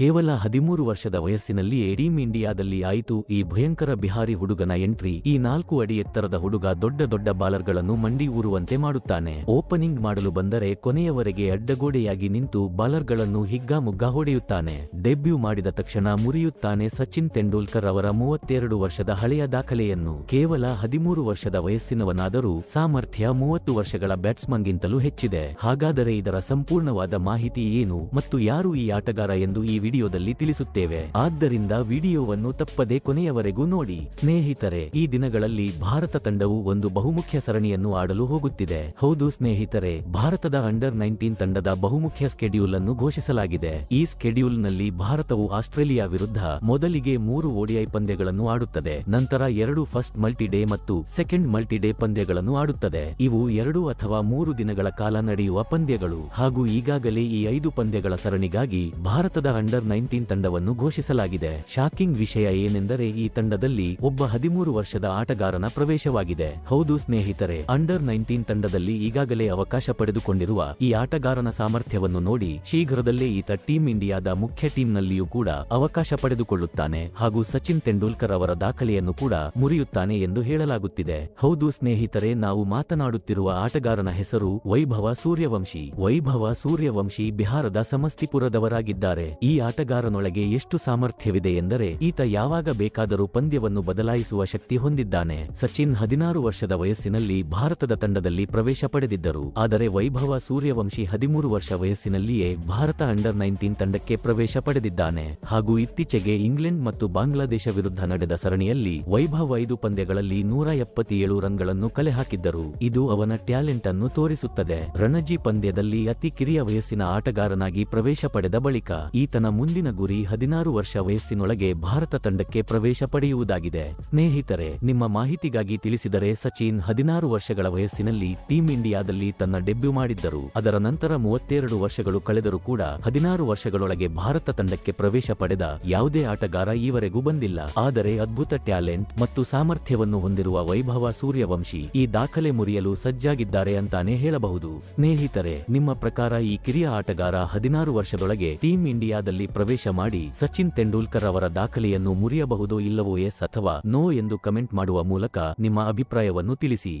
ಕೇವಲ ಹದಿಮೂರು ವರ್ಷದ ವಯಸ್ಸಿನಲ್ಲಿಯೇ ಟೀಂ ಇಂಡಿಯಾದಲ್ಲಿ ಆಯಿತು. ಈ ಭಯಂಕರ ಬಿಹಾರಿ ಹುಡುಗನ ಎಂಟ್ರಿ, ಈ ನಾಲ್ಕು ಅಡಿ ಎತ್ತರದ ಹುಡುಗ ದೊಡ್ಡ ದೊಡ್ಡ ಬಾಲರ್ಗಳನ್ನು ಮಂಡಿ ಊರುವಂತೆ ಮಾಡುತ್ತಾನೆ. ಓಪನಿಂಗ್ ಮಾಡಲು ಬಂದರೆ ಕೊನೆಯವರೆಗೆ ಅಡ್ಡಗೋಡೆಯಾಗಿ ನಿಂತು ಬಾಲರ್ಗಳನ್ನು ಹಿಗ್ಗಾಮುಗ್ಗಾ ಹೊಡೆಯುತ್ತಾನೆ. ಡೆಬ್ಯೂ ಮಾಡಿದ ತಕ್ಷಣ ಮುರಿಯುತ್ತಾನೆ ಸಚಿನ್ ತೆಂಡೂಲ್ಕರ್ ಅವರ ಮೂವತ್ತೆರಡು ವರ್ಷದ ಹಳೆಯ ದಾಖಲೆಯನ್ನು. ಕೇವಲ ಹದಿಮೂರು ವರ್ಷದ ವಯಸ್ಸಿನವನಾದರೂ ಸಾಮರ್ಥ್ಯ ಮೂವತ್ತು ವರ್ಷಗಳ ಬ್ಯಾಟ್ಸ್ಮನ್ಗಿಂತಲೂ ಹೆಚ್ಚಿದೆ. ಹಾಗಾದರೆ ಇದರ ಸಂಪೂರ್ಣವಾದ ಮಾಹಿತಿ ಏನು ಮತ್ತು ಯಾರು ಈ ಆಟಗಾರ ಎಂದು ಈ ವಿಡಿಯೋದಲ್ಲಿ ತಿಳಿಸುತ್ತೇವೆ. ಆದ್ದರಿಂದ ವಿಡಿಯೋವನ್ನು ತಪ್ಪದೆ ಕೊನೆಯವರೆಗೂ ನೋಡಿ. ಸ್ನೇಹಿತರೆ, ಈ ದಿನಗಳಲ್ಲಿ ಭಾರತ ತಂಡವು ಒಂದು ಬಹುಮುಖ್ಯ ಸರಣಿಯನ್ನು ಆಡಲು ಹೋಗುತ್ತಿದೆ. ಹೌದು ಸ್ನೇಹಿತರೆ, ಭಾರತದ ಅಂಡರ್ ನೈನ್ಟೀನ್ ತಂಡದ ಬಹುಮುಖ್ಯ ಸ್ಕೆಡ್ಯೂಲ್ ಅನ್ನು ಘೋಷಿಸಲಾಗಿದೆ. ಈ ಸ್ಕೆಡ್ಯೂಲ್ನಲ್ಲಿ ಭಾರತವು ಆಸ್ಟ್ರೇಲಿಯಾ ವಿರುದ್ಧ ಮೊದಲಿಗೆ ಮೂರು ಓಡಿಐ ಪಂದ್ಯಗಳನ್ನು ಆಡುತ್ತದೆ. ನಂತರ ಎರಡು ಫಸ್ಟ್ ಮಲ್ಟಿ ಡೇ ಮತ್ತು ಸೆಕೆಂಡ್ ಮಲ್ಟಿ ಡೇ ಪಂದ್ಯಗಳನ್ನು ಆಡುತ್ತದೆ. ಇವು ಎರಡು ಅಥವಾ ಮೂರು ದಿನಗಳ ಕಾಲ ನಡೆಯುವ ಪಂದ್ಯಗಳು. ಹಾಗೂ ಈಗಾಗಲೇ ಈ ಐದು ಪಂದ್ಯಗಳ ಸರಣಿಗಾಗಿ ಭಾರತದ ಅಂಡರ್ ನೈನ್ಟೀನ್ ತಂಡವನ್ನು ಘೋಷಿಸಲಾಗಿದೆ. ಶಾಕಿಂಗ್ ವಿಷಯ ಏನೆಂದರೆ ಈ ತಂಡದಲ್ಲಿ ಒಬ್ಬ ಹದಿಮೂರು ವರ್ಷದ ಆಟಗಾರನ ಪ್ರವೇಶವಾಗಿದೆ. ಹೌದು ಸ್ನೇಹಿತರೆ, ಅಂಡರ್ ನೈನ್ಟೀನ್ ತಂಡದಲ್ಲಿ ಈಗಾಗಲೇ ಅವಕಾಶ ಪಡೆದುಕೊಂಡಿರುವ ಈ ಆಟಗಾರನ ಸಾಮರ್ಥ್ಯವನ್ನು ನೋಡಿ ಶೀಘ್ರದಲ್ಲೇ ಈತ ಟೀಂ ಇಂಡಿಯಾದ ಮುಖ್ಯ ಟೀಂನಲ್ಲಿಯೂ ಕೂಡ ಅವಕಾಶ ಪಡೆದುಕೊಳ್ಳುತ್ತಾನೆ. ಹಾಗೂ ಸಚಿನ್ ತೆಂಡೂಲ್ಕರ್ ಅವರ ದಾಖಲೆಯನ್ನು ಕೂಡ ಮುರಿಯುತ್ತಾನೆ ಎಂದು ಹೇಳಲಾಗುತ್ತಿದೆ. ಹೌದು ಸ್ನೇಹಿತರೆ, ನಾವು ಮಾತನಾಡುತ್ತಿರುವ ಆಟಗಾರನ ಹೆಸರು ವೈಭವ ಸೂರ್ಯವಂಶಿ. ವೈಭವ ಸೂರ್ಯವಂಶಿ ಬಿಹಾರದ ಸಮಸ್ತಿಪುರದವರಾಗಿದ್ದಾರೆ. ಈ ಆಟಗಾರನೊಳಗೆ ಎಷ್ಟು ಸಾಮರ್ಥ್ಯವಿದೆ ಎಂದರೆ ಈತ ಯಾವಾಗ ಬೇಕಾದರೂ ಪಂದ್ಯವನ್ನು ಬದಲಾಯಿಸುವ ಶಕ್ತಿ ಹೊಂದಿದ್ದಾನೆ. ಸಚಿನ್ ಹದಿನಾರು ವರ್ಷದ ವಯಸ್ಸಿನಲ್ಲಿ ಭಾರತದ ತಂಡದಲ್ಲಿ ಪ್ರವೇಶ ಪಡೆದಿದ್ದರು. ಆದರೆ ವೈಭವ ಸೂರ್ಯವಂಶಿ ಹದಿಮೂರು ವರ್ಷ ವಯಸ್ಸಿನಲ್ಲಿಯೇ ಭಾರತ ಅಂಡರ್ ನೈನ್ಟೀನ್ ತಂಡಕ್ಕೆ ಪ್ರವೇಶ ಪಡೆದಿದ್ದಾನೆ. ಹಾಗೂ ಇತ್ತೀಚೆಗೆ ಇಂಗ್ಲೆಂಡ್ ಮತ್ತು ಬಾಂಗ್ಲಾದೇಶ ವಿರುದ್ಧ ನಡೆದ ಸರಣಿಯಲ್ಲಿ ವೈಭವ್ ಐದು ಪಂದ್ಯಗಳಲ್ಲಿ ನೂರ ಎಪ್ಪತ್ತೇಳು ರನ್ಗಳನ್ನು ಕಲೆ ಹಾಕಿದ್ದರು ಇದು ಅವನ ಟ್ಯಾಲೆಂಟ್ ಅನ್ನು ತೋರಿಸುತ್ತದೆ. ರಣಜಿ ಪಂದ್ಯದಲ್ಲಿ ಅತಿ ಕಿರಿಯ ವಯಸ್ಸಿನ ಆಟಗಾರನಾಗಿ ಪ್ರವೇಶ ಪಡೆದ ಬಳಿಕ ಈತನ ಮುಂದಿನ ಗುರಿ ಹದಿನಾರು ವರ್ಷ ವಯಸ್ಸಿನೊಳಗೆ ಭಾರತ ತಂಡಕ್ಕೆ ಪ್ರವೇಶ ಪಡೆಯುವುದಾಗಿದೆ. ಸ್ನೇಹಿತರೆ, ನಿಮ್ಮ ಮಾಹಿತಿಗಾಗಿ ತಿಳಿಸಿದರೆ ಸಚಿನ್ ಹದಿನಾರು ವರ್ಷಗಳ ವಯಸ್ಸಿನಲ್ಲಿ ಟೀಂ ಇಂಡಿಯಾದಲ್ಲಿ ತನ್ನ ಡೆಬ್ಯೂ ಮಾಡಿದ್ದರು. ಅದರ ನಂತರ ಮೂವತ್ತೆರಡು ವರ್ಷಗಳು ಕಳೆದರೂ ಕೂಡ ಹದಿನಾರು ವರ್ಷಗಳೊಳಗೆ ಭಾರತ ತಂಡಕ್ಕೆ ಪ್ರವೇಶ ಪಡೆದ ಯಾವುದೇ ಆಟಗಾರ ಈವರೆಗೂ ಬಂದಿಲ್ಲ. ಆದರೆ ಅದ್ಭುತ ಟ್ಯಾಲೆಂಟ್ ಮತ್ತು ಸಾಮರ್ಥ್ಯವನ್ನು ಹೊಂದಿರುವ ವೈಭವ ಸೂರ್ಯವಂಶಿ ಈ ದಾಖಲೆ ಮುರಿಯಲು ಸಜ್ಜಾಗಿದ್ದಾರೆ ಅಂತಾನೆ ಹೇಳಬಹುದು. ಸ್ನೇಹಿತರೆ, ನಿಮ್ಮ ಪ್ರಕಾರ ಈ ಕಿರಿಯ ಆಟಗಾರ ಹದಿನಾರು ವರ್ಷದೊಳಗೆ ಟೀಂ ಇಂಡಿಯಾದಲ್ಲಿ ಪ್ರವೇಶ ಮಾಡಿ ಸಚಿನ್ ತೆಂಡೂಲ್ಕರ್ ಅವರ ದಾಖಲೆಯನ್ನು ಮುರಿಯಬಹುದೋ ಇಲ್ಲವೋ ಎಸ್ ಅಥವಾ ನೋ ಎಂದು ಕಮೆಂಟ್ ಮಾಡುವ ಮೂಲಕ ನಿಮ್ಮ ಅಭಿಪ್ರಾಯವನ್ನು ತಿಳಿಸಿ.